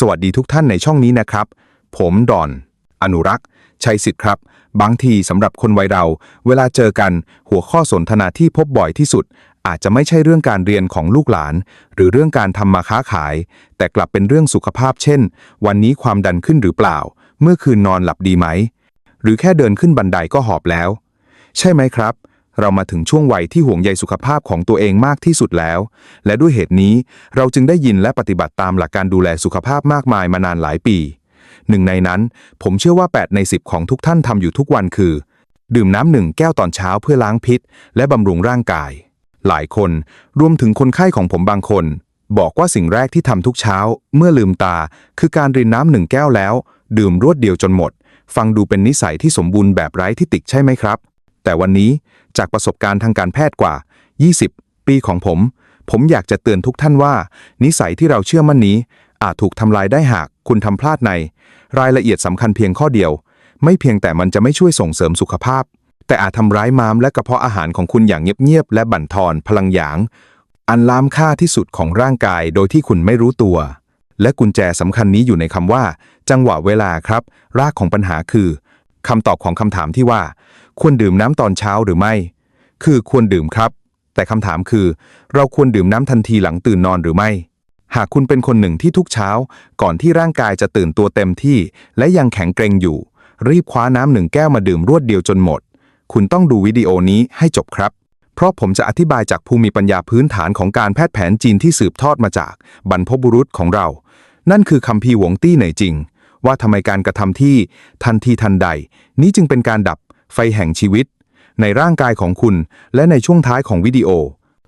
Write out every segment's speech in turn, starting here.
สวัสดีทุกท่านในช่องนี้นะครับ ผมดอน อนุรักษ์ชัยสิทธิ์ครับ บางทีสำหรับคนวัยเรา เวลาเจอกันหัวข้อสนทนาที่พบบ่อยที่สุด อาจจะไม่ใช่เรื่องการเรียนของลูกหลาน หรือเรื่องการทำมาค้าขาย แต่กลับเป็นเรื่องสุขภาพเช่น วันนี้ความดันขึ้นหรือเปล่า เมื่อคืนนอนหลับดีไหม หรือแค่เดินขึ้นบันไดก็หอบแล้ว ใช่ไหมครับ เรามาถึงช่วงวัยที่ห่วงใยสุขภาพของตัวเองมากที่สุดแล้ว และด้วยเหตุนี้เราจึงได้ยินและปฏิบัติตามหลักการดูแลสุขภาพมากมายมานานหลายปี หนึ่งในนั้น ผมเชื่อว่า 8 ใน 10 ของทุกท่านทำอยู่ทุกวันคือ ดื่มน้ำหนึ่งแก้วตอนเช้าเพื่อล้างพิษ และบำรุงร่างกาย หลายคนรวมถึงคนไข้ของผมบางคน บอกว่าสิ่งแรกที่ทำทุกเช้า เมื่อลืมตา คือการรินน้ำหนึ่งแก้วแล้ว ดื่มรวดเดียวจนหมด ฟังดูเป็นนิสัยที่สมบูรณ์แบบไร้ที่ติใช่ไหมครับ แต่วันนี้ จากประสบการณ์ทางการแพทย์กว่า 20 ปีของผม ผมอยากจะเตือนทุกท่านว่า นิสัยที่เราเชื่อมั่นนี้ อาจถูกทำลายได้หากคุณทำพลาดใน รายละเอียดสำคัญเพียงข้อเดียว ไม่เพียงแต่มันจะไม่ช่วยส่งเสริมสุขภาพ แต่อาจทำร้ายม้ามและกระเพาะอาหารของคุณอย่างเงียบๆและบั่นทอนพลังหยาง อันล้ำค่าที่สุดของร่างกายโดยที่คุณไม่รู้ตัวและกุญแจสำคัญนี้อยู่ในคำว่า จังหวะเวลาครับ รากของปัญหาคือคำตอบของคำถามที่ว่า ควรดื่มน้ำตอนเช้าหรือไม่ คือควรดื่มครับ แต่คำถามคือ เราควรดื่มน้ำทันทีหลังตื่นนอนหรือไม่ หากคุณเป็นคนหนึ่งที่ทุกเช้า ก่อนที่ร่างกายจะตื่นตัวเต็มที่ และยังแข็งเกรงอยู่ รีบคว้าน้ำหนึ่งแก้วมาดื่มรวดเดียวจนหมด คุณต้องดูวิดีโอนี้ให้จบครับ เพราะผมจะอธิบายจากภูมิปัญญาพื้นฐานของการแพทย์แผนจีนที่สืบทอดมาจากบรรพบุรุษของเรา นั่นคือคำพีหวงตี้เหน่ยจริง ว่าทำไมการกระทำที่ทันทีทันใด นี้จึงเป็นการดับไฟแห่งชีวิต ในร่างกายของคุณ และในช่วงท้ายของวิดีโอ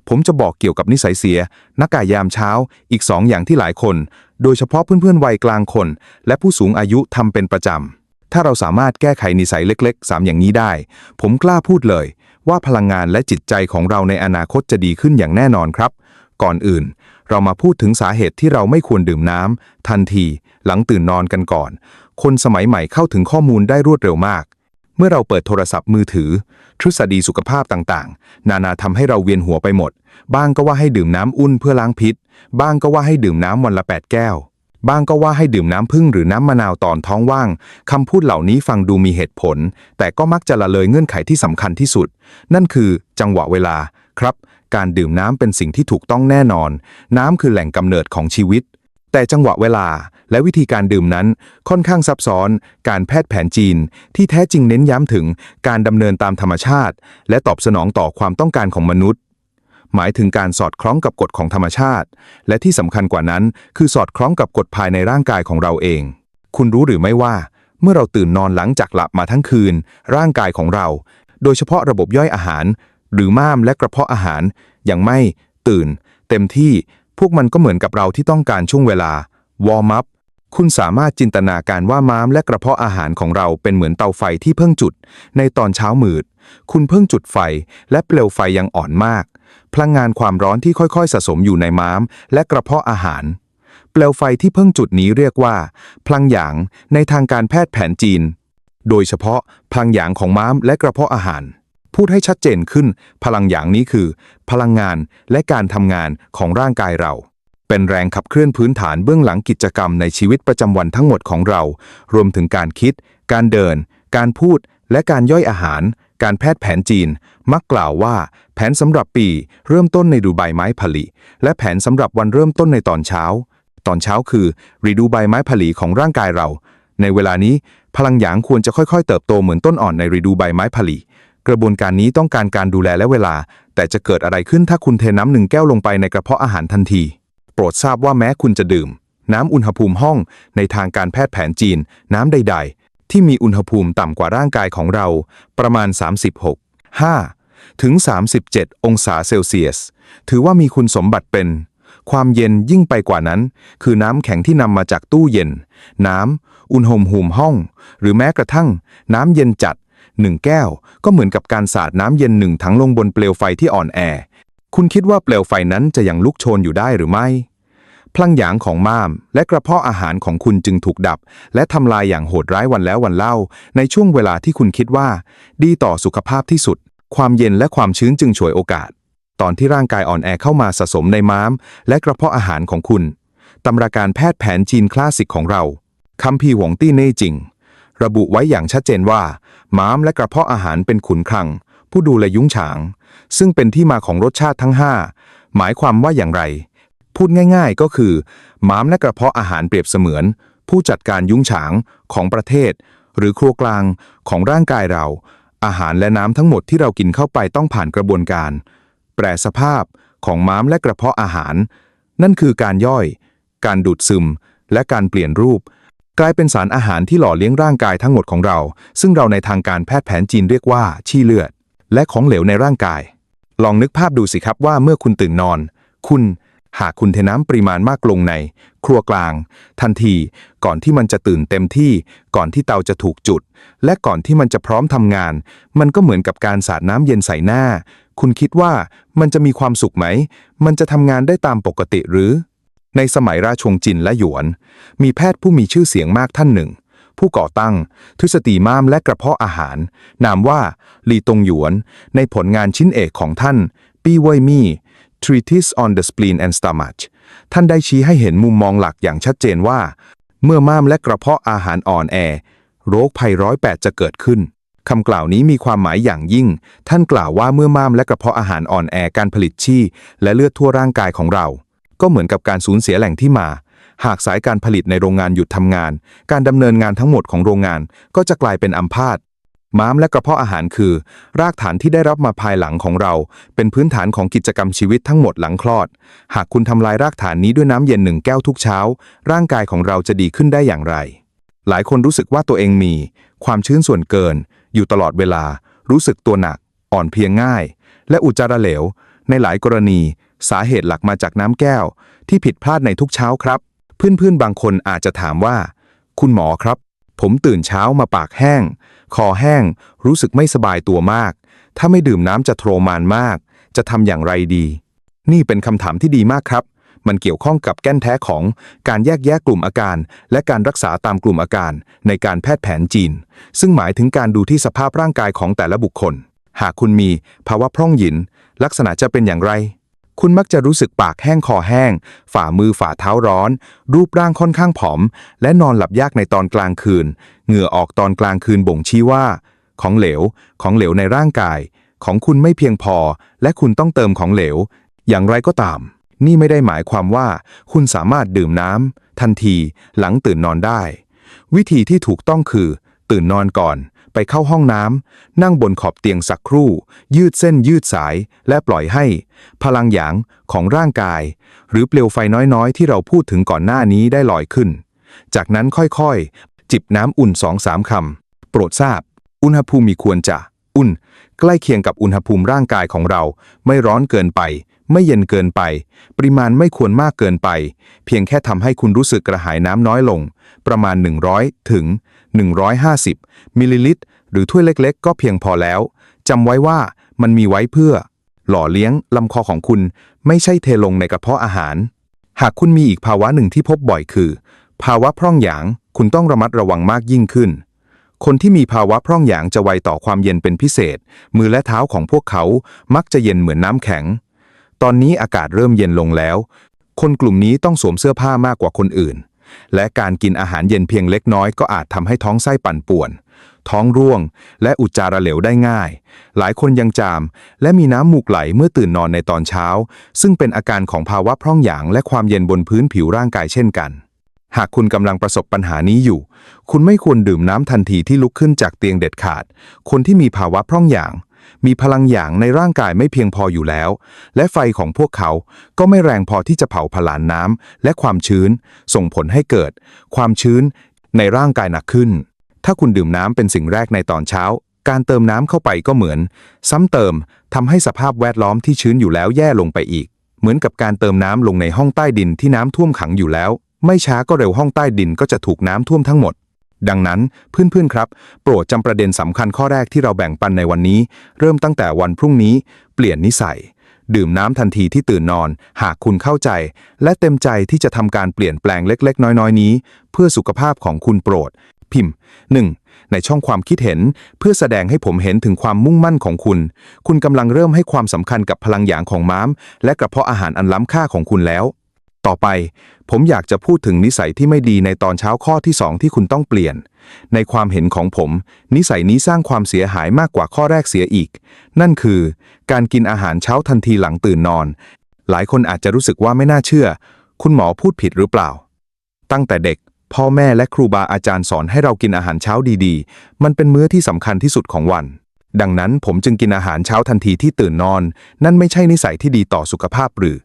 ผมจะบอกเกี่ยวกับนิสัยเสีย นักกายยามเช้า อีกสองอย่างที่หลายคน โดยเฉพาะเพื่อนๆวัยกลางคน และผู้สูงอายุทำเป็นประจำ ถ้าเราสามารถแก้ไขนิสัยเล็กๆ 3 อย่างนี้ได้ ผมกล้าพูดเลย ว่าพลังงานและจิตใจของเราในอนาคตจะดีขึ้นอย่างแน่นอนครับ ก่อนอื่น เรามาพูดถึงสาเหตุที่เราไม่ควรดื่มน้ำทันที หลังตื่นนอนกันก่อน คนสมัยใหม่เข้าถึงข้อมูลได้รวดเร็วมาก เมื่อเราเปิดโทรศัพท์มือถือ ทฤษฎีสุขภาพต่างๆ นานาทำให้เราเวียนหัวไปหมด บ้างก็ว่าให้ดื่มน้ำอุ่นเพื่อล้างพิษ บ้างก็ว่าให้ดื่มน้ำวันละ 8 แก้ว บ้างก็ว่าให้ดื่มน้ำผึ้งหรือน้ำมะนาวตอนท้องว่างคำพูดเหล่านี้ฟังดูมีเหตุผล แต่ก็มักจะละเลยเงื่อนไขที่สำคัญที่สุด นั่นคือจังหวะเวลาครับ การดื่มน้ำเป็นสิ่งที่ถูกต้องแน่นอน น้ำคือแหล่งกำเนิดของชีวิต แต่จังหวะเวลา และวิธีการดื่มนั้นค่อนข้างซับซ้อน การแพทย์แผนจีน ที่แท้จริงเน้นย้ำถึงการดำเนินตามธรรมชาติ และตอบสนองต่อความต้องการของมนุษย์ หมายถึงการสอดคล้องกับกฎของธรรมชาติ และที่สำคัญกว่านั้น คือสอดคล้องกับกฎภายในร่างกายของเราเอง คุณรู้หรือไม่ว่า เมื่อเราตื่นนอนหลังจากหลับมาทั้งคืน ร่างกายของเรา โดยเฉพาะระบบย่อยอาหาร หรือม้ามและกระเพาะอาหาร ยังไม่ ตื่น เต็มที่พวกมันก็เหมือนกับเราที่ต้องการช่วงเวลา วอร์มอัพ คุณสามารถจินตนาการว่าม้ามและกระเพาะอาหารของเราเป็นเหมือนเตาไฟที่เพิ่งจุด ในตอนเช้ามืด คุณเพิ่งจุดไฟ และเปลวไฟยังอ่อนมาก พลังงานความร้อนที่ค่อยๆ สะสมอยู่ในม้ามและกระเพาะอาหาร เปลวไฟที่เพิ่งจุดนี้เรียกว่า พลังหยางในทางการแพทย์แผนจีน โดยเฉพาะพลังหยางของม้ามและกระเพาะอาหาร พูดให้ชัดเจนขึ้น พลังหยางนี้คือ พลังงานและการทำงานของร่างกายเรา เป็นแรงขับเคลื่อนพื้นฐานเบื้องหลังกิจกรรมในชีวิตประจำวันทั้งหมดของเรา รวมถึงการคิด การเดิน การพูด และการย่อยอาหาร การแพทย์แผนจีน มักกล่าวว่า แผนสำหรับปี เริ่มต้นในดูใบไม้ผลิ และแผนสำหรับวันเริ่มต้นในตอนเช้า ตอนเช้าคือฤดูใบไม้ผลิของร่างกายเรา ในเวลานี้ พลังหยางควรจะค่อยๆ เติบโตเหมือนต้นอ่อนในฤดูใบไม้ผลิกระบวนการนี้ต้องการการดูแลและเวลา แต่จะเกิดอะไรขึ้นถ้าคุณเทน้ำหนึ่งแก้วลงไปในกระเพาะอาหารทันที ปรดทราบว่าแม้คุณจะดื่ม น้ำอุณหภูมิห้องในทางการแพทย์แผนจีน น้ำใด ๆ ที่มีอุณหภูมิต่ำกว่าร่างกายของเรา ประมาณ 36 5 ถึง 37 องศาเซลเซียส ถือว่ามีคุณสมบัติเป็น ความเย็นยิ่งไปกว่านั้น คือน้ำแข็งที่นำมาจากตู้เย็น น้ำอุณหภูมิห้อง หรือแม้กระทั่ง น้ำเย็นจัดหนึ่งแก้วก็เหมือนกับการสาดน้ำเย็นหนึ่งถังลงบนเปลวไฟที่อ่อนแอ คุณคิดว่าเปลวไฟนั้นจะยังลุกโชนอยู่ได้หรือไม่ พลังหยางของม้าม และกระเพาะอาหารของคุณจึงถูกดับ และทำลายอย่างโหดร้ายวันแล้ววันเล่า ในช่วงเวลาที่คุณคิดว่า ดีต่อสุขภาพที่สุด ความเย็นและความชื้นจึงฉวยโอกาส ตอนที่ร่างกายอ่อนแอเข้ามาสะสมในม้าม และกระเพาะอาหารของคุณตำราการแพทย์แผนจีนคลาสสิกของเราคัมภีร์หวงตี้เน่จริง ระบุไว้อย่างชัดเจนว่า ม้ามและกระเพาะอาหารเป็นขุนคลัง ผู้ดูแลยุ้งฉาง ซึ่งเป็นที่มาของรสชาติทั้ง 5 หมายความว่าอย่างไร พูดง่ายๆก็คือ ม้ามและกระเพาะอาหารเปรียบเสมือน ผู้จัดการยุ้งฉางของประเทศ หรือครัวกลางของร่างกายเรา อาหารและน้ำทั้งหมดที่เรากินเข้าไปต้องผ่านกระบวนการ แปรสภาพของม้ามและกระเพาะอาหาร นั่นคือการย่อย การดูดซึม และการเปลี่ยนรูป กลายเป็นสารอาหารที่หล่อเลี้ยงร่างกายทั้งหมดของเรา ซึ่งเราในทางการแพทย์แผนจีนเรียกว่า ชี่เลือด และของเหลวในร่างกาย ลองนึกภาพดูสิครับว่าเมื่อคุณตื่นนอน คุณหากคุณเทน้ำปริมาณมากลงใน ครัวกลาง ทันที ก่อนที่มันจะตื่นเต็มที่ ก่อนที่เตาจะถูกจุด และก่อนที่มันจะพร้อมทำงาน มันก็เหมือนกับการสาดน้ำเย็นใส่หน้า คุณคิดว่ามันจะมีความสุขไหม มันจะทำงานได้ตามปกติหรือ ในสมัยราชวงศ์จินและหยวน มีแพทย์ผู้มีชื่อเสียงมากท่านหนึ่ง ผู้ก่อตั้ง ทฤษฎีม้ามและกระเพาะอาหาร นามว่าลีตงหยวน ในผลงานชิ้นเอกของท่าน ปีเว่ยมี่ Treatise on the Spleen and Stomach ท่านได้ชี้ให้เห็นมุมมองหลักอย่างชัดเจนว่า เมื่อม้ามและกระเพาะอาหารอ่อนแอ โรคภัยร้อยแปดจะเกิดขึ้นคำกล่าวนี้มีความหมายอย่างยิ่ง ท่านกล่าวว่าเมื่อม้ามและกระเพาะอาหารอ่อนแอการผลิตชีและเลือดทั่วร่างกายของเรา ก็เหมือนกับการสูญเสียแหล่งที่มา หากสายการผลิตในโรงงานหยุดทำงาน การดำเนินงานทั้งหมดของโรงงานก็จะกลายเป็นอัมพาตม้ามและกระเพาะอาหารคือ รากฐานที่ได้รับมาภายหลังของเรา เป็นพื้นฐานของกิจกรรมชีวิตทั้งหมดหลังคลอด หากคุณทำลายรากฐานนี้ด้วยน้ำเย็นหนึ่งแก้วทุกเช้า ร่างกายของเราจะดีขึ้นได้อย่างไร หลายคนรู้สึกว่าตัวเองมี ความชื้นส่วนเกิน อยู่ตลอดเวลา รู้สึกตัวหนัก อ่อนเพลียง่าย และอุจจาระเหลว ในหลายกรณี สาเหตุหลักมาจากน้ำแก้ว ที่ผิดพลาดในทุกเช้าครับ เพื่อนๆบางคนอาจจะถามว่า คุณหมอครับ ผมตื่นเช้ามาปากแห้ง คอแห้ง รู้สึกไม่สบายตัวมาก ถ้าไม่ดื่มน้ำจะโทรมานมาก จะทำอย่างไรดี นี่เป็นคำถามที่ดีมากครับ มันเกี่ยวข้องกับแก้นแท้ของการแยกแยะกลุ่มอาการ และการรักษาตามกลุ่มอาการในการแพทย์แผนจีน ซึ่งหมายถึงการดูที่สภาพร่างกายของแต่ละบุคคล หากคุณมีภาวะพร่องหยิน ลักษณะจะเป็นอย่างไร คุณมักจะรู้สึกปากแห้งคอแห้ง ฝ่ามือฝ่าเท้าร้อน รูปร่างค่อนข้างผอม และนอนหลับยากในตอนกลางคืน เหงื่อออกตอนกลางคืนบ่งชี้ว่า ของเหลว ของเหลวในร่างกาย ของคุณไม่เพียงพอ และคุณต้องเติมของเหลว อย่างไรก็ตาม นี่ไม่ได้หมายความว่า คุณสามารถดื่มน้ำทันทีหลังตื่นนอนได้ วิธีที่ถูกต้องคือ ตื่นนอนก่อน ไปเข้าห้องน้ำนั่งบนขอบเตียงสักครู่ ยืดเส้นยืดสายและปล่อยให้ พลังหยางของร่างกาย หรือเปลวไฟน้อยๆ ที่เราพูดถึงก่อนหน้านี้ได้ลอยขึ้น จากนั้นค่อยๆ จิบน้ำอุ่นสองสามคำโปรดทราบ อุณหภูมิมีควรจะอุ่น ใกล้เคียงกับอุณหภูมิร่างกายของเรา ไม่ร้อนเกินไป ไม่เย็นเกินไป ปริมาณไม่ควรมากเกินไป เพียงแค่ทำให้คุณรู้สึกกระหายน้ำน้อยลง ประมาณ 100 ถึง 150 มิลลิลิตร หรือถ้วยเล็กๆ ก็เพียงพอแล้วจำไว้ว่ามันมีไว้เพื่อ หล่อเลี้ยงลำคอของคุณ ไม่ใช่เทลงในกระเพาะอาหาร หากคุณมีอีกภาวะหนึ่งที่พบบ่อยคือ ภาวะพร่องหยางคุณต้องระมัดระวังมากยิ่งขึ้น คนที่มีภาวะพร่องหยางจะไวต่อความเย็นเป็นพิเศษ มือและเท้าของพวกเขามักจะเย็นเหมือนน้ำแข็ง ตอนนี้อากาศเริ่มเย็นลงแล้ว คนกลุ่มนี้ต้องสวมเสื้อผ้ามากกว่าคนอื่น และการกินอาหารเย็นเพียงเล็กน้อยก็อาจทำให้ท้องไส้ปั่นป่วน ท้องร่วง และอุจจาระเหลวได้ง่าย หลายคนยังจาม และมีน้ำมูกไหลเมื่อตื่นนอนในตอนเช้า ซึ่งเป็นอาการของภาวะพร่องหยางและความเย็นบนพื้นผิวร่างกายเช่นกัน หากคุณกำลังประสบปัญหานี้อยู่ คุณไม่ควรดื่มน้ำทันทีที่ลุกขึ้นจากเตียงเด็ดขาด คนที่มีภาวะพร่องหยาง มีพลังหยางในร่างกายไม่เพียงพออยู่แล้ว และไฟของพวกเขาก็ไม่แรงพอที่จะเผาผลาญน้ำและความชื้น ส่งผลให้เกิด ความชื้นในร่างกายหนักขึ้น ถ้าคุณดื่มน้ำเป็นสิ่งแรกในตอนเช้า การเติมน้ำเข้าไปก็เหมือน ซ้ำเติมทำให้สภาพแวดล้อมที่ชื้นอยู่แล้วแย่ลงไปอีก เหมือนกับการเติมน้ำลงในห้องใต้ดินที่น้ำท่วมขังอยู่แล้ว ไม่ช้าก็เร็วห้องใต้ดินก็จะถูกน้ำท่วมทั้งหมด ดังนั้นเพื่อนๆครับ โปรดจำประเด็นสำคัญข้อแรกที่เราแบ่งปันในวันนี้ เริ่มตั้งแต่วันพรุ่งนี้ เปลี่ยนนิสัย ดื่มน้ำทันทีที่ตื่นนอน หากคุณเข้าใจ และเต็มใจที่จะทำการเปลี่ยนแปลงเล็ก ๆ น้อย ๆ นี้ เพื่อสุขภาพของคุณโปรด พิมพ์ 1. ในช่องความคิดเห็น เพื่อแสดงให้ผมเห็นถึงความมุ่งมั่นของคุณ คุณกำลังเริ่มให้ความสำคัญกับพลังหยางของม้าม และกระเพาะอาหารอันล้ำค่าของคุณแล้ว ต่อไป ผมอยากจะพูดถึงนิสัยที่ไม่ดีในตอนเช้าข้อที่ 2 ที่คุณต้องเปลี่ยน ในความเห็นของผม นิสัยนี้สร้างความเสียหายมากกว่าข้อแรกเสียอีก นั่นคือ การกินอาหารเช้าทันทีหลังตื่นนอน หลายคนอาจจะรู้สึกว่าไม่น่าเชื่อ คุณหมอพูดผิดหรือเปล่า ตั้งแต่เด็ก พ่อแม่และครูบาอาจารย์สอนให้เรากินอาหารเช้าดีๆ มันเป็นมื้อที่สำคัญที่สุดของวันดังนั้นผมจึงกินอาหารเช้าทันทีที่ตื่นนอน นั่นไม่ใช่นิสัยที่ดีต่อสุขภาพหรือ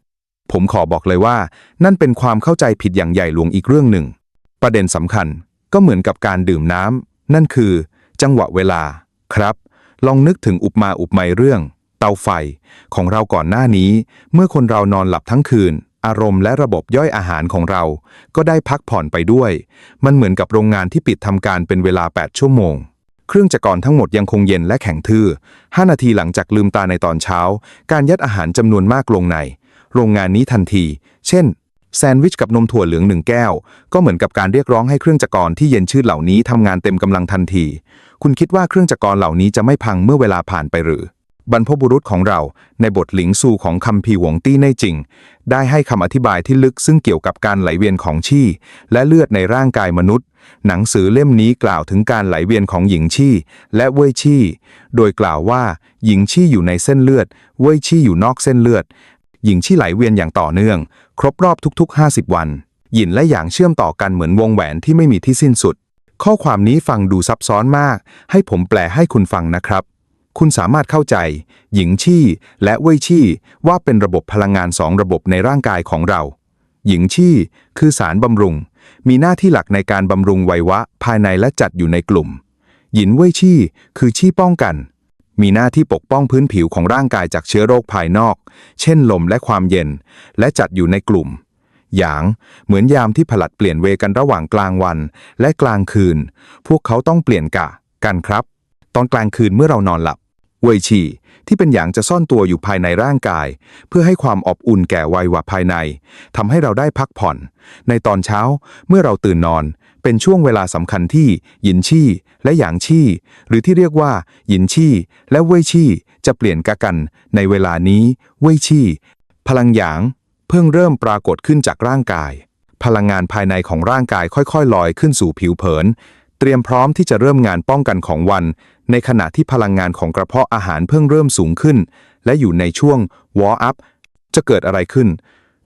ผมขอบอกเลยว่า นั่นเป็นความเข้าใจผิดอย่างใหญ่หลวงอีกเรื่องหนึ่ง ประเด็นสำคัญก็เหมือนกับการดื่มน้ำนั่นคือ จังหวะเวลาครับ ลองนึกถึงอุปมาอุปไมยเรื่อง เตาไฟ ของเราก่อนหน้านี้ เมื่อคนเรานอนหลับทั้งคืน อารมณ์และระบบย่อยอาหารของเรา ก็ได้พักผ่อนไปด้วย มันเหมือนกับโรงงานที่ปิดทำการเป็นเวลา 8 ชั่วโมงเครื่องจักรทั้งหมดยังคงเย็นและแข็งทื่อ 5 นาทีหลังจากลืมตาในตอนเช้า การยัดอาหารจำนวนมากลงใน โรงงานนี้ทันที เช่น แซนด์วิชกับนมถั่วเหลืองหนึ่งแก้ว ก็เหมือนกับการเรียกร้องให้เครื่องจักรที่เย็นชืดเหล่านี้ทำงานเต็มกำลังทันที คุณคิดว่าเครื่องจักรเหล่านี้จะไม่พังเมื่อเวลาผ่านไปหรือบรรพบุรุษของเราในบทหลิงซูของคัมภีหวงตี้ในจริง ได้ให้คำอธิบายที่ลึกซึ่งเกี่ยวกับการไหลเวียนของชี และเลือดในร่างกายมนุษย์ หนังสือเล่มนี้กล่าวถึงการไหลเวียนของหญิงชีและเว่ยชีโดยกล่าวว่า หญิงชีอยู่ในเส้นเลือด เว่ยชีอยู่นอกเส้นเลือด หญิงชี่ไหลเวียนอย่างต่อเนื่อง ครบรอบทุกๆ 50 วัน หยินและหยางเชื่อมต่อกันเหมือนวงแหวนที่ไม่มีที่สิ้นสุด ข้อความนี้ฟังดูซับซ้อนมาก ให้ผมแปลให้คุณฟังนะครับ คุณสามารถเข้าใจ หญิงชี่และเว่ยชี่ว่าเป็นระบบพลังงานสองระบบในร่างกายของเรา หญิงชี่คือสารบำรุง มีหน้าที่หลักในการบำรุงไววะภายในและจัดอยู่ในกลุ่ม หยินเว่ยชี่คือชี่ป้องกัน มีหน้าที่ปกป้องพื้นผิวของร่างกายจากเชื้อโรคภายนอก เช่นลมและความเย็น และจัดอยู่ในกลุ่ม หยาง เหมือนยามที่ผลัดเปลี่ยนเวรกันระหว่างกลางวันและกลางคืน พวกเขาต้องเปลี่ยนกะ กันครับ ตอนกลางคืนเมื่อเรานอนหลับ เวยชีที่เป็นหยางจะซ่อนตัวอยู่ภายในร่างกาย เพื่อให้ความอบอุ่นแก่วัยวะภายในทำให้เราได้พักผ่อน ในตอนเช้าเมื่อเราตื่นนอน เป็นช่วงเวลาสำคัญที่หยินชี่และหยางชี่ หรือที่เรียกว่าหยินชี่และเว่ยชี่จะเปลี่ยนกะกันในเวลานี้เว่ยชี่ พลังหยางเพิ่งเริ่มปรากฏขึ้นจากร่างกาย พลังงานภายในของร่างกายค่อยๆ ลอยขึ้นสู่ผิวเผิน เตรียมพร้อมที่จะเริ่มงานป้องกันของวัน ในขณะที่พลังงานของกระเพาะอาหารเพิ่งเริ่มสูงขึ้น และอยู่ในช่วง war up จะเกิดอะไรขึ้น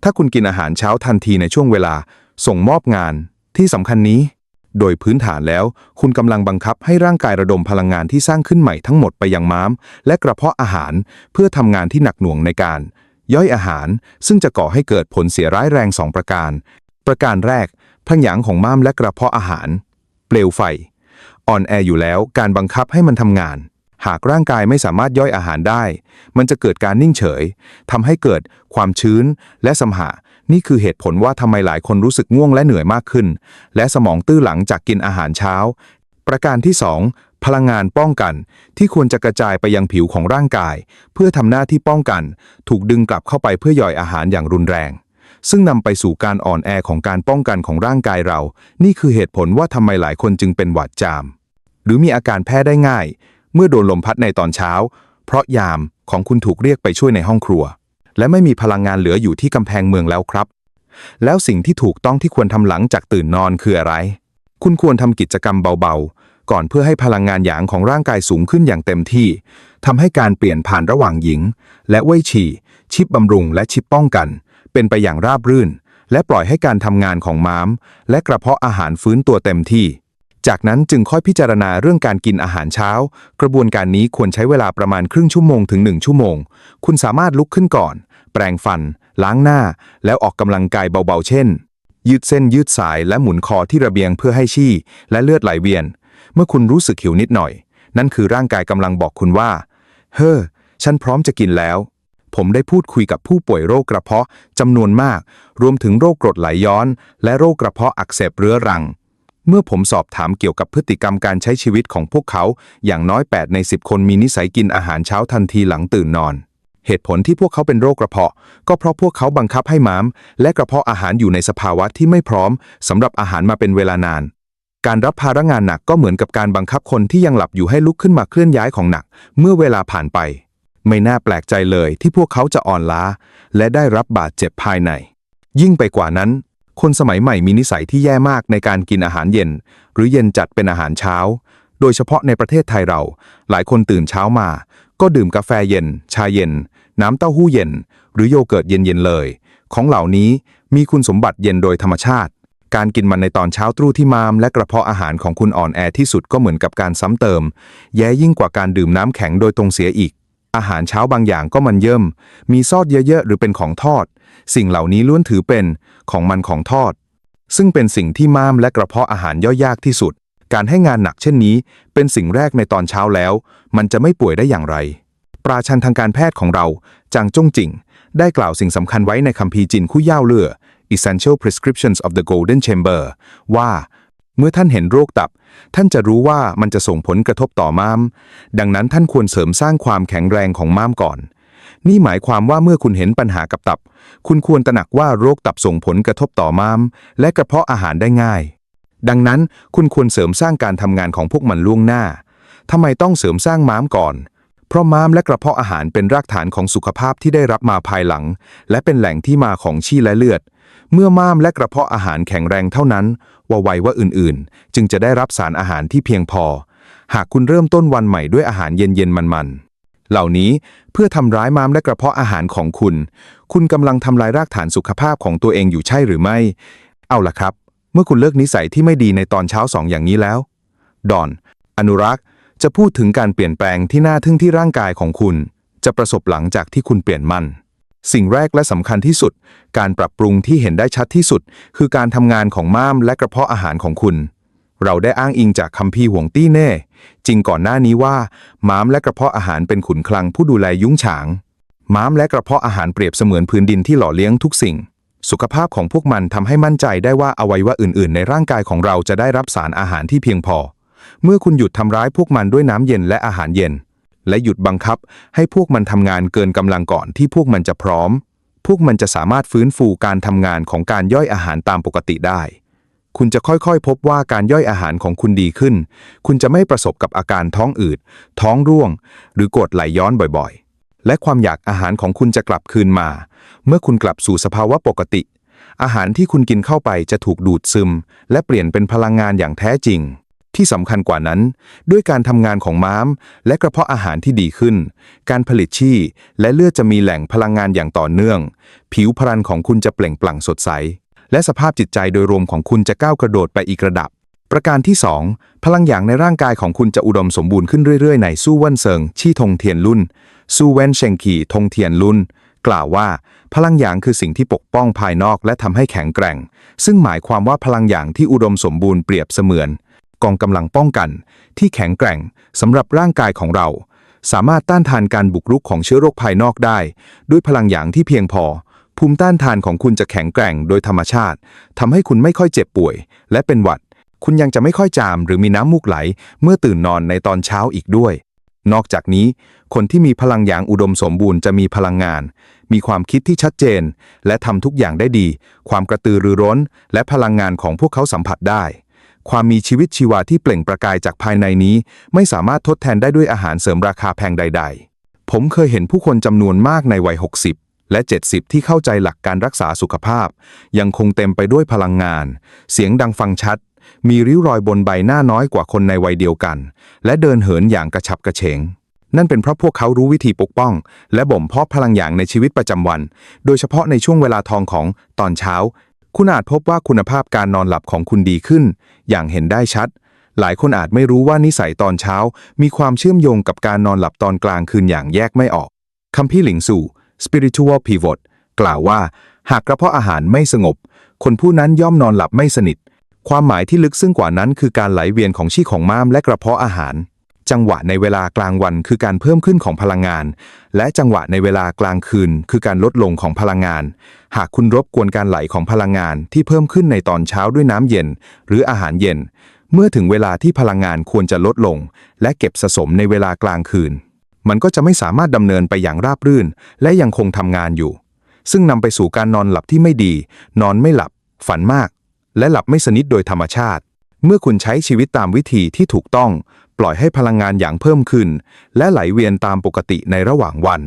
ถ้าคุณกินอาหารเช้าทันทีในช่วงเวลาส่งมอบงาน ที่สำคัญนี้ โดยพื้นฐานแล้ว คุณกำลังบังคับให้ร่างกายระดมพลังงานที่สร้างขึ้นใหม่ทั้งหมดไปยังม้าม และกระเพาะอาหาร เพื่อทำงานที่หนักหน่วงในการ ย่อยอาหาร ซึ่งจะก่อให้เกิดผลเสียร้ายแรงสองประการ ประการแรกพังหยางของม้ามและกระเพาะอาหาร เปลวไฟ อ่อนแออยู่แล้วการบังคับให้มันทำงาน หากร่างกายไม่สามารถย่อยอาหารได้ มันจะเกิดการนิ่งเฉยทำให้เกิดความชื้นและสมหะ นี่คือเหตุผลว่าทำไมหลายคนรู้สึกง่วงและเหนื่อยมากขึ้น และสมองตื้อหลังจากกินอาหารเช้า ประการที่ 2 พลังงานป้องกัน ที่ควรจะกระจายไปยังผิวของร่างกาย เพื่อทำหน้าที่ป้องกัน ถูกดึงกลับเข้าไปเพื่อย่อยอาหารอย่างรุนแรงซึ่งนำไปสู่การอ่อนแอของการป้องกันของร่างกายเรา นี่คือเหตุผลว่าทำไมหลายคนจึงเป็นหวัดจาม หรือมีอาการแพ้ได้ง่าย เมื่อโดนลมพัดในตอนเช้า เพราะยามของคุณถูกเรียกไปช่วยในห้องครัว และไม่มีพลังงานเหลืออยู่ที่กำแพงเมืองแล้วครับ แล้วสิ่งที่ถูกต้องที่ควรทำหลังจากตื่นนอนคืออะไร คุณควรทำกิจกรรมเบาๆ ก่อนเพื่อให้พลังงานหยางของร่างกายสูงขึ้นอย่างเต็มที่ทำให้การเปลี่ยนผ่านระหว่างหญิง และเว่ยฉี่ ชิปบำรุงและชิปป้องกัน เป็นไปอย่างราบรื่น และปล่อยให้การทำงานของม้าม และกระเพาะอาหารฟื้นตัวเต็มที่ จากนั้นจึงค่อยพิจารณาเรื่องการกินอาหารเช้า กระบวนการนี้ควรใช้เวลาประมาณครึ่งชั่วโมงถึง 1 ชั่วโมง คุณสามารถลุกขึ้นก่อน แปรงฟัน ล้างหน้า แล้วออกกำลังกายเบาๆ เช่น ยืดเส้นยืดสายและหมุนคอที่ระเบียงเพื่อให้ชี่ และเลือดไหลเวียน เมื่อคุณรู้สึกหิวนิดหน่อย นั่นคือร่างกายกำลังบอกคุณว่า เฮ้อ ฉันพร้อมจะกินแล้ว ผมได้พูดคุยกับผู้ป่วยโรคกระเพาะจำนวนมาก รวมถึงโรคกรดไหลย้อน และโรคกระเพาะอักเสบเรื้อรัง เมื่อผมสอบถามเกี่ยวกับพฤติกรรมการใช้ชีวิตของพวกเขา อย่างน้อย 8 ใน 10 คนมีนิสัยกินอาหารเช้าทันทีหลังตื่นนอน เหตุผลที่พวกเขาเป็นโรคกระเพาะ ก็เพราะพวกเขาบังคับให้ม้าม และกระเพาะอาหารอยู่ในสภาวะที่ไม่พร้อมสำหรับอาหารมาเป็นเวลานาน การรับภาระงานหนักก็เหมือนกับการบังคับคนที่ยังหลับอยู่ให้ลุกขึ้นมาเคลื่อนย้ายของหนัก เมื่อเวลาผ่านไป ไม่น่าแปลกใจเลยที่พวกเขาจะอ่อนล้า และได้รับบาดเจ็บภายใน ยิ่งไปกว่านั้น คนสมัยใหม่มีนิสัยที่แย่มากในการกินอาหารเย็น หรือเย็นจัดเป็นอาหารเช้า โดยเฉพาะในประเทศไทยเรา หลายคนตื่นเช้ามา ก็ดื่มกาแฟเย็น ชาเย็น น้ำเต้าหู้เย็น หรือโยเกิร์ตเย็นๆเลย ของเหล่านี้มีคุณสมบัติเย็นโดยธรรมชาติ การกินมันในตอนเช้าตรู่ที่มาม และกระเพาะอาหารของคุณอ่อนแอที่สุดก็เหมือนกับการซ้ำเติม แย่ยิ่งกว่าการดื่มน้ำแข็งโดยตรงเสียอีก อาหารเช้าบางอย่างก็มันเยิ่ม มีซอสเยอะๆ หรือเป็นของทอด สิ่งเหล่านี้ล้วนถือเป็นของมันของทอด ซึ่งเป็นสิ่งที่ม้ามและกระเพาะอาหารย่อยยากที่สุด การให้งานหนักเช่นนี้ เป็นสิ่งแรกในตอนเช้าแล้ว มันจะไม่ป่วยได้อย่างไร ปราชันทางการแพทย์ของเรา จางจงจิง ได้กล่าวสิ่งสำคัญไว้ในคัมภีร์จินคู่ย่าวเลือ Essential Prescriptions of the Golden Chamber ว่า เมื่อท่านเห็นโรคตับ ท่านจะรู้ว่ามันจะส่งผลกระทบต่อม้าม ดังนั้นท่านควรเสริมสร้างความแข็งแรงของม้ามก่อน นี่หมายความว่าเมื่อคุณเห็นปัญหากับตับ คุณควรตระหนักว่าโรคตับส่งผลกระทบต่อม้าม และกระเพาะอาหารได้ง่าย ดังนั้นคุณควรเสริมสร้างการทำงานของพวกมันล่วงหน้าทำไมต้องเสริมสร้างม้ามก่อน เพราะม้ามและกระเพาะอาหารเป็นรากฐานของสุขภาพที่ได้รับมาภายหลัง และเป็นแหล่งที่มาของชีและเลือด เมื่อม้ามและกระเพาะอาหารแข็งแรงเท่านั้น ว่าไวว่าอื่นๆ จึงจะได้รับสารอาหารที่เพียงพอ หากคุณเริ่มต้นวันใหม่ด้วยอาหารเย็นๆมันๆเหล่านี้เพื่อทำร้ายม้ามและกระเพาะอาหารของคุณ คุณกำลังทำลายรากฐานสุขภาพของตัวเองอยู่ใช่หรือไม่ เอาล่ะครับ เมื่อคุณเลิกนิสัยที่ไม่ดีในตอนเช้าสองอย่างนี้แล้ว ดอน อนุรักษ์ จะพูดถึงการเปลี่ยนแปลงที่น่าทึ่งที่ร่างกายของคุณ จะประสบหลังจากที่คุณเปลี่ยนมัน สิ่งแรกและสำคัญที่สุด การปรับปรุงที่เห็นได้ชัดที่สุด คือการทำงานของม้ามและกระเพาะอาหารของคุณ เราได้อ้างอิงจากคัมภีร์ห่วงตี้เน่ จริงก่อนหน้านี้ว่า ม้ามและกระเพาะอาหารเป็นขุนคลังผู้ดูแลยุ้งฉาง ม้ามและกระเพาะอาหารเปรียบเสมือนพื้นดินที่หล่อเลี้ยงทุกสิ่ง สุขภาพของพวกมันทำให้มั่นใจได้ว่าอวัยวะอื่น ๆ ในร่างกายของเราจะได้รับสารอาหารที่เพียงพอ เมื่อคุณหยุดทำร้ายพวกมันด้วยน้ำเย็นและอาหารเย็น และหยุดบังคับให้พวกมันทำงานเกินกำลังก่อนที่พวกมันจะพร้อม พวกมันจะสามารถฟื้นฟูการทำงานของการย่อยอาหารตามปกติได้ คุณจะค่อยๆ พบว่าการย่อยอาหารของคุณดีขึ้น คุณจะไม่ประสบกับอาการท้องอืด ท้องร่วง หรือกดไหลย้อนบ่อยๆ และความอยากอาหารของคุณจะกลับคืนมา เมื่อคุณกลับสู่สภาวะปกติ อาหารที่คุณกินเข้าไปจะถูกดูดซึม และเปลี่ยนเป็นพลังงานอย่างแท้จริง ที่สำคัญกว่านั้น ด้วยการทำงานของม้าม และกระเพาะอาหารที่ดีขึ้น การผลิตชี่ และเลือดจะมีแหล่งพลังงานอย่างต่อเนื่อง ผิวพรรณของคุณจะเปล่งปลั่งสดใส และสภาพจิตใจโดยรวมของคุณจะก้าวกระโดดไปอีกระดับ ประการที่ 2 พลังอย่างในร่างกายของคุณจะอุดมสมบูรณ์ขึ้นเรื่อยๆ ในสู้เว่นเซิงชี่ทงเทียนรุ่นสู้เว่นเชงคีทงเทียนรุ่นกล่าวว่า พลังอย่างคือสิ่งที่ปกป้องภายนอกและทำให้แข็งแกร่ง ซึ่งหมายความว่าพลังอย่างที่อุดมสมบูรณ์เปรียบเสมือน กองกำลังป้องกัน ที่แข็งแกร่งสำหรับร่างกายของเรา สามารถต้านทานการบุกรุกของเชื้อโรคภายนอกได้ ด้วยพลังอย่างที่เพียงพอ ภูมิต้านทานของคุณจะแข็งแกร่งโดยธรรมชาติทำให้คุณไม่ค่อยเจ็บป่วย และเป็นหวัด คุณยังจะไม่ค่อยจามหรือมีน้ำมูกไหล เมื่อตื่นนอนในตอนเช้าอีกด้วย นอกจากนี้ คนที่มีพลังอย่างอุดมสมบูรณ์จะมีพลังงาน มีความคิดที่ชัดเจน และทำทุกอย่างได้ดี ความกระตือรือร้น และพลังงานของพวกเขาสัมผัสได้ ความมีชีวิตชีวาที่เปล่งประกายจากภายในนี้ ไม่สามารถทดแทนได้ด้วยอาหารเสริมราคาแพงใด ๆ ผมเคยเห็นผู้คนจำนวนมากในวัย 60 และ 70 ที่เข้าใจหลักการรักษาสุขภาพ ยังคงเต็มไปด้วยพลังงาน เสียงดังฟังชัด มีริ้วรอยบนใบหน้าน้อยกว่าคนในวัยเดียวกัน และเดินเหินอย่างกระฉับกระเฉงนั่นเป็นเพราะพวกเขารู้วิธีปกป้อง และบ่มเพาะพลังอย่างในชีวิตประจำวัน โดยเฉพาะในช่วงเวลาทองของตอนเช้า คุณอาจพบว่าคุณภาพการนอนหลับของคุณดีขึ้น อย่างเห็นได้ชัด หลายคนอาจไม่รู้ว่านิสัยตอนเช้า มีความเชื่อมโยงกับการนอนหลับตอนกลางคืนอย่างแยกไม่ออกคัมภีร์หลิงสู่ Spiritual Pivot กล่าวว่า หากกระเพาะอาหารไม่สงบ คนผู้นั้นย่อมนอนหลับไม่สนิท ความหมายที่ลึกซึ้งกว่านั้นคือการไหลเวียนของชีของม้ามและกระเพาะอาหาร จังหวะในเวลากลางวันคือการเพิ่มขึ้นของพลังงาน และจังหวะในเวลากลางคืน คือการลดลงของพลังงาน หากคุณรบกวนการไหลของพลังงานที่เพิ่มขึ้นในตอนเช้าด้วยน้ำเย็น หรืออาหารเย็น เมื่อถึงเวลาที่พลังงานควรจะลดลง และเก็บสะสมในเวลากลางคืน มันก็จะไม่สามารถดำเนินไปอย่างราบรื่น และยังคงทำงานอยู่ ซึ่งนำไปสู่การนอนหลับที่ไม่ดี นอนไม่หลับ ฝันมาก และหลับไม่สนิทโดยธรรมชาติเมื่อคุณใช้ชีวิตตามวิธีที่ถูกต้อง ปล่อยให้พลังงานอย่างเพิ่มขึ้น และไหลเวียนตามปกติในระหว่างวัน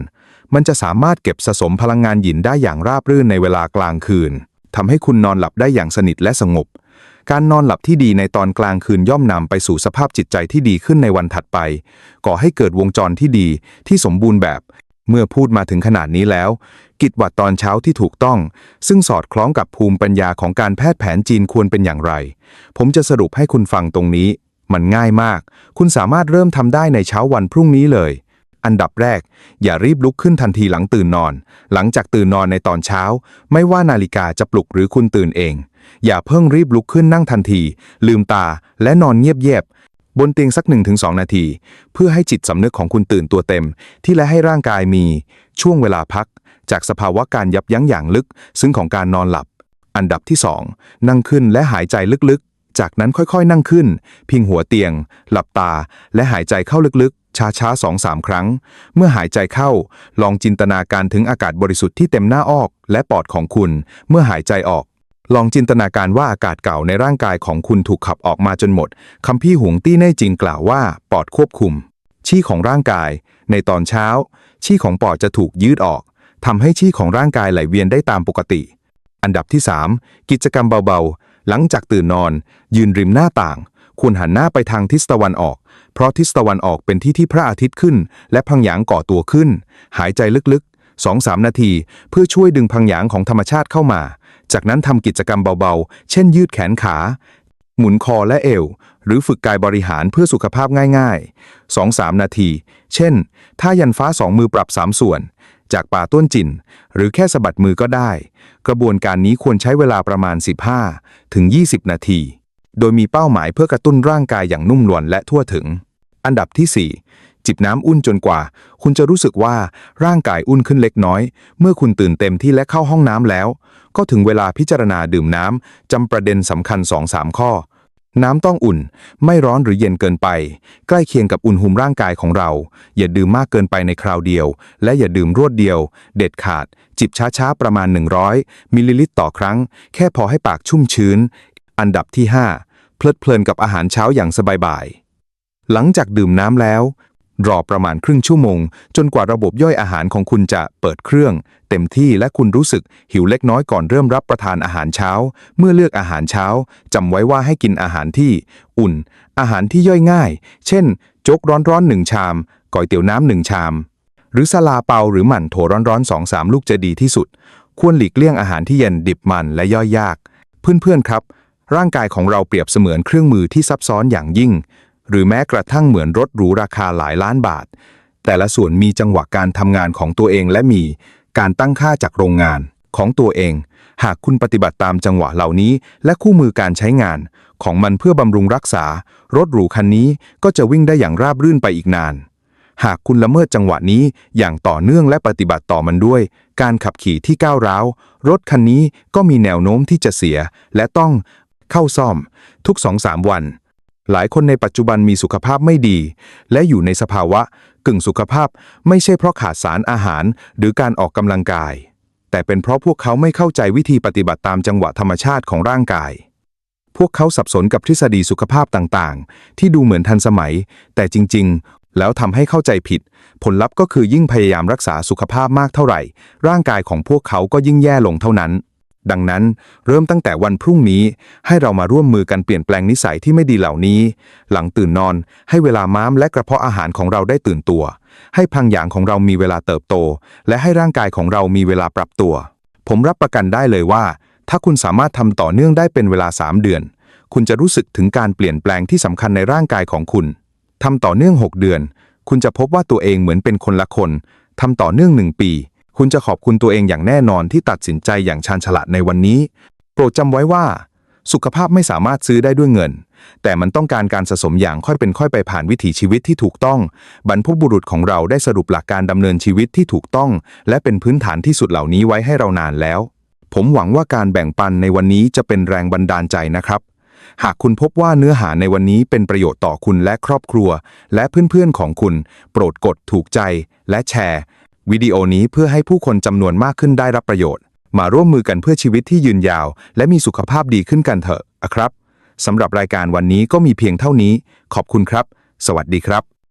มันจะสามารถเก็บสะสมพลังงานหยินได้อย่างราบรื่นในเวลากลางคืนทำให้คุณนอนหลับได้อย่างสนิทและสงบ การนอนหลับที่ดีในตอนกลางคืนย่อมนำไปสู่สภาพจิตใจที่ดีขึ้นในวันถัดไป ก่อให้เกิดวงจรที่ดีที่สมบูรณ์แบบ เมื่อพูดมาถึงขนาดนี้แล้ว กิจวัตรตอนเช้าที่ถูกต้อง ซึ่งสอดคล้องกับภูมิปัญญาของการแพทย์แผนจีนควรเป็นอย่างไร ผมจะสรุปให้คุณฟังตรงนี้ มันง่ายมาก คุณสามารถเริ่มทำได้ในเช้าวันพรุ่งนี้เลย อันดับแรก อย่ารีบลุกขึ้นทันทีหลังตื่นนอน หลังจากตื่นนอนในตอนเช้า ไม่ว่านาฬิกาจะปลุกหรือคุณตื่นเอง อย่าเพิ่งรีบลุกขึ้นนั่งทันที ลืมตาและนอนเงียบๆบนเตียงสัก 1-2 นาที เพื่อให้จิตสำนึกของคุณตื่นตัวเต็ม ที่และให้ร่างกายมีช่วงเวลาพัก จากสภาวะการยับยั้งอย่างลึก ซึ่งของการนอนหลับ อันดับที่ 2 นั่งขึ้นและหายใจลึกๆ จากนั้นค่อยๆ นั่งขึ้น พิงหัวเตียง หลับตา และหายใจเข้าลึกๆ ช้าๆสองสามครั้ง เมื่อหายใจเข้า ลองจินตนาการถึงอากาศบริสุทธิ์ที่เต็มหน้าออก และปอดของคุณ เมื่อหายใจออก ลองจินตนาการว่าอากาศเก่าในร่างกายของคุณถูกขับออกมาจนหมดคัมพี่หวงตี้แน่จริงกล่าวว่า ปอดควบคุม ชี่ของร่างกาย ในตอนเช้า ชี่ของปอดจะถูกยืดออกทำให้ชี่ของร่างกายไหลเวียนได้ตามปกติ อันดับที่ 3 กิจกรรมเบาๆ หลังจากตื่นนอน ยืนริมหน้าต่าง ควรหันหน้าไปทางทิศตะวันออก เพราะทิศตะวันออกเป็นที่ที่พระอาทิตย์ขึ้น และพังหยางก่อตัวขึ้น หายใจลึกๆ2-3นาที เพื่อช่วยดึงพังหยางของธรรมชาติเข้ามา จากนั้นทำกิจกรรมเบาๆ เช่นยืดแขนขา หมุนคอและเอว หรือฝึกกายบริหารเพื่อสุขภาพง่ายๆ2-3นาที เช่นท่ายันฟ้าสองมือปรับ3ส่วนจากป่าต้นจินหรือแค่สะบัดมือก็ได้ กระบวนการนี้ควรใช้เวลาประมาณ 15 ถึง 20 นาที โดยมีเป้าหมายเพื่อกระตุ้นร่างกายอย่างนุ่มนวลและทั่วถึง อันดับที่ 4 จิบน้ำอุ่นจนกว่า คุณจะรู้สึกว่าร่างกายอุ่นขึ้นเล็กน้อย เมื่อคุณตื่นเต็มที่และเข้าห้องน้ำแล้ว ก็ถึงเวลาพิจารณาดื่มน้ำจำประเด็นสำคัญ 2-3 ข้อ น้ำต้องอุ่น ไม่ร้อนหรือเย็นเกินไป ใกล้เคียงกับอุณหภูมิร่างกายของเรา อย่าดื่มมากเกินไปในคราวเดียว และอย่าดื่มรวดเดียว เด็ดขาด จิบช้าๆ ประมาณ 100 มิลลิลิตรต่อครั้ง แค่พอให้ปากชุ่มชื้น อันดับที่ 5 เพลิดเพลินกับอาหารเช้าอย่างสบายๆหลังจากดื่มน้ำแล้ว รอประมาณครึ่งชั่วโมง จนกว่าระบบย่อยอาหารของคุณจะเปิดเครื่อง เต็มที่และคุณรู้สึกหิวเล็กน้อยก่อนเริ่มรับประทานอาหารเช้า เมื่อเลือกอาหารเช้าจำไว้ว่าให้กินอาหารที่อุ่น อาหารที่ย่อยง่าย เช่น โจ๊กร้อนๆหนึ่งชามก๋วยเตี๋ยวน้ำหนึ่งชาม หรือซาลาเปาหรือหมั่นโถร้อนๆสองสามลูกจะดีที่สุด ควรหลีกเลี่ยงอาหารที่เย็นดิบมันและย่อยยาก เพื่อนๆครับ ร่างกายของเราเปรียบเสมือนเครื่องมือที่ซับซ้อนอย่างยิ่ง หรือแม้กระทั่งเหมือนรถหรูราคาหลายล้านบาท แต่ละส่วนมีจังหวะการทำงานของตัวเองและมีการตั้งค่าจากโรงงานของตัวเอง หากคุณปฏิบัติตามจังหวะเหล่านี้ และคู่มือการใช้งาน ของมันเพื่อบำรุงรักษา รถหรูคันนี้ก็จะวิ่งได้อย่างราบรื่นไปอีกนาน หากคุณละเมิดจังหวะนี้อย่างต่อเนื่องและปฏิบัติต่อมันด้วย การขับขี่ที่ก้าวร้าว รถคันนี้ก็มีแนวโน้มที่จะเสีย และต้องเข้าซ่อม ทุก2-3วัน หลายคนในปัจจุบันมีสุขภาพไม่ดี และอยู่ในสภาวะกึ่งสุขภาพไม่ใช่เพราะขาดสารอาหาร หรือการออกกำลังกาย แต่เป็นเพราะพวกเขาไม่เข้าใจวิธีปฏิบัติตามจังหวะธรรมชาติของร่างกาย พวกเขาสับสนกับทฤษฎีสุขภาพต่างๆ ที่ดูเหมือนทันสมัย แต่จริงๆ แล้วทำให้เข้าใจผิด ผลลัพธ์ก็คือยิ่งพยายามรักษาสุขภาพมากเท่าไหร่ ร่างกายของพวกเขาก็ยิ่งแย่ลงเท่านั้น ดังนั้นเริ่มตั้งแต่วันพรุ่งนี้ให้เรามาร่วมมือกันเปลี่ยนแปลงนิสัยที่ไม่ดีเหล่านี้ หลังตื่นนอน ให้เวลาม้ามและกระเพาะอาหารของเราได้ตื่นตัว ให้พังหยางของเรามีเวลาเติบโต และให้ร่างกายของเรามีเวลาปรับตัว ผมรับประกันได้เลยว่า ถ้าคุณสามารถทำต่อเนื่องได้เป็นเวลา 3 เดือน คุณจะรู้สึกถึงการเปลี่ยนแปลงที่สำคัญในร่างกายของคุณทำต่อเนื่อง 6 เดือน คุณจะพบว่าตัวเองเหมือนเป็นคนละคนทำต่อเนื่องหนึ่งปี คุณจะขอบคุณตัวเองอย่างแน่นอนที่ตัดสินใจอย่างชาญฉลาดในวันนี้ โปรดจำไว้ว่า สุขภาพไม่สามารถซื้อได้ด้วยเงิน แต่มันต้องการการสะสมอย่างค่อยเป็นค่อยไปผ่านวิถีชีวิตที่ถูกต้อง บรรพบุรุษของเราได้สรุปหลักการดำเนินชีวิตที่ถูกต้อง และเป็นพื้นฐานที่สุดเหล่านี้ไว้ให้เรานานแล้ว ผมหวังว่าการแบ่งปันในวันนี้จะเป็นแรงบันดาลใจนะครับหากคุณพบว่าเนื้อหาในวันนี้เป็นประโยชน์ต่อคุณและครอบครัว และเพื่อนๆของคุณ โปรดกดถูกใจและแชร์ วิดีโอนี้เพื่อให้ผู้คนจำนวนมากขึ้นได้รับประโยชน์ มาร่วมมือกันเพื่อชีวิตที่ยืนยาว และมีสุขภาพดีขึ้นกันเถอะอะครับสำหรับรายการวันนี้ก็มีเพียงเท่านี้ ขอบคุณครับ สวัสดีครับ